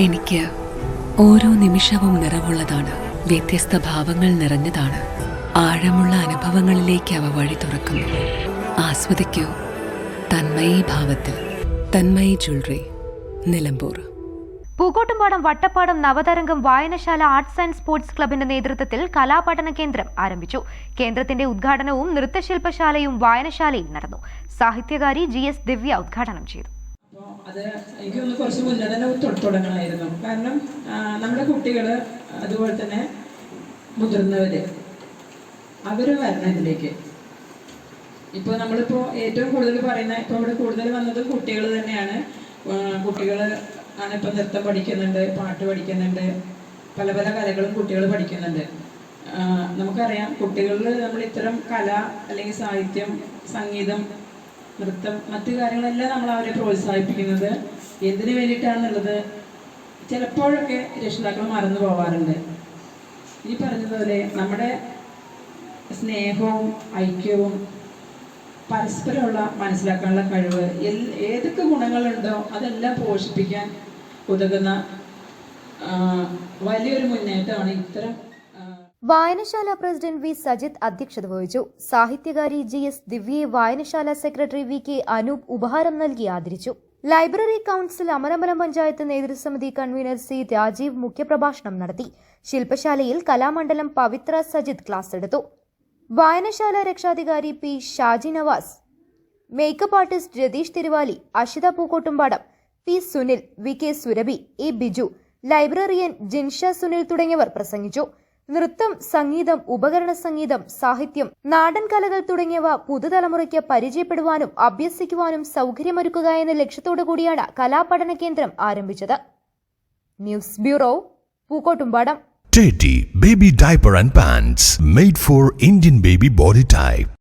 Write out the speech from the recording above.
എനിക്ക് ഓരോ നിമിഷവും നിറവുള്ളതാണ്. വ്യത്യസ്ത ഭാവങ്ങൾ നിറഞ്ഞതാണ്. ആഴമുള്ള അനുഭവങ്ങളിലേക്ക് അവ വഴി തുറക്കുന്നു. ആസ്വദിക്കൂ. തന്മയി ഭാവത്തിൽ. തന്മയി ജ്വല്ലറി. നിലമ്പൂർ. പൂക്കോട്ടുംപാടം വട്ടപ്പാടം നവതരംഗം വായനശാല ആർട്സ് ആൻഡ് സ്പോർട്സ് ക്ലബിന്റെ നേതൃത്വത്തിൽ കലാപഠന കേന്ദ്രം ആരംഭിച്ചു. കേന്ദ്രത്തിന്റെ ഉദ്ഘാടനവും നൃത്തശില്പശാലയും വായനശാലയിൽ നടന്നു. സാഹിത്യകാരി ജി എസ് ദിവ്യ ഉദ്ഘാടനം ചെയ്തു. അത് എനിക്കൊന്ന് കുറച്ച് മുന്നേ തന്നെ തുടങ്ങണമായിരുന്നു. കാരണം നമ്മുടെ കുട്ടികൾ അതുപോലെ തന്നെ മുതിർന്നവർ അവർ വരണം ഇതിലേക്ക്. ഇപ്പോൾ നമ്മളിപ്പോൾ ഏറ്റവും കൂടുതൽ പറയുന്ന ഇപ്പോൾ ഇവിടെ കൂടുതൽ വന്നത് കുട്ടികൾ തന്നെയാണ്. കുട്ടികൾ ആണ് ഇപ്പം നൃത്തം പഠിക്കുന്നുണ്ട് പാട്ട് പഠിക്കുന്നുണ്ട് പല പല കലകളും കുട്ടികൾ പഠിക്കുന്നുണ്ട്. നമുക്കറിയാം കുട്ടികളിൽ നമ്മൾ ഇത്തരം കല അല്ലെങ്കിൽ സാഹിത്യം സംഗീതം നൃത്തം മറ്റു കാര്യങ്ങളെല്ലാം നമ്മൾ അവരെ പ്രോത്സാഹിപ്പിക്കുന്നത് എന്തിനു വേണ്ടിയിട്ടാണെന്നുള്ളത് ചിലപ്പോഴൊക്കെ രക്ഷിതാക്കൾ മറന്നു പോവാറുണ്ട്. ഈ പറഞ്ഞതുപോലെ നമ്മുടെ സ്നേഹവും ഐക്യവും പരസ്പരമുള്ള മനസ്സിലാക്കാനുള്ള കഴിവ് ഏതൊക്കെ ഗുണങ്ങളുണ്ടോ അതെല്ലാം പോഷിപ്പിക്കാൻ ഉതകുന്ന വലിയൊരു മുന്നേറ്റമാണ് ഇത്തരം വായനശാല പ്രസിഡന്റ് വി സജിത് അധ്യക്ഷത വഹിച്ചു. സാഹിത്യകാരി ജി എസ് ദിവ്യയെ വായനശാല സെക്രട്ടറി വി കെ അനൂപ് ഉപഹാരം നൽകി ആദരിച്ചു. ലൈബ്രറി കൌൺസിൽ അമരമല പഞ്ചായത്ത് നേതൃസമിതി കൺവീനർ സി രാജീവ് മുഖ്യപ്രഭാഷണം നടത്തി. ശില്പശാലയിൽ കലാമണ്ഡലം പവിത്ര സജിത് ക്ലാസ് എടുത്തു. വായനശാല രക്ഷാധികാരി P Shaji Navas. Makeup artist Ratheesh Thiruvali Ashitha Pookkottumpadam P Sunil V K Surabhi A Biju librarian Jinsha Sunil തുടങ്ങിയവർ പ്രസംഗിച്ചു. നൃത്തം സംഗീതം ഉപകരണ സംഗീതം സാഹിത്യം നാടൻ കലകൾ തുടങ്ങിയവ പുതുതലമുറയ്ക്ക് പരിചയപ്പെടുവാനും അഭ്യസിക്കുവാനും സൗകര്യമൊരുക്കുക എന്ന ലക്ഷ്യത്തോടു കൂടിയാണ് കലാപഠന കേന്ദ്രം ആരംഭിച്ചത് news bureau Pookkottumpadam Teddy Baby Diaper and Pants made for Indian baby body.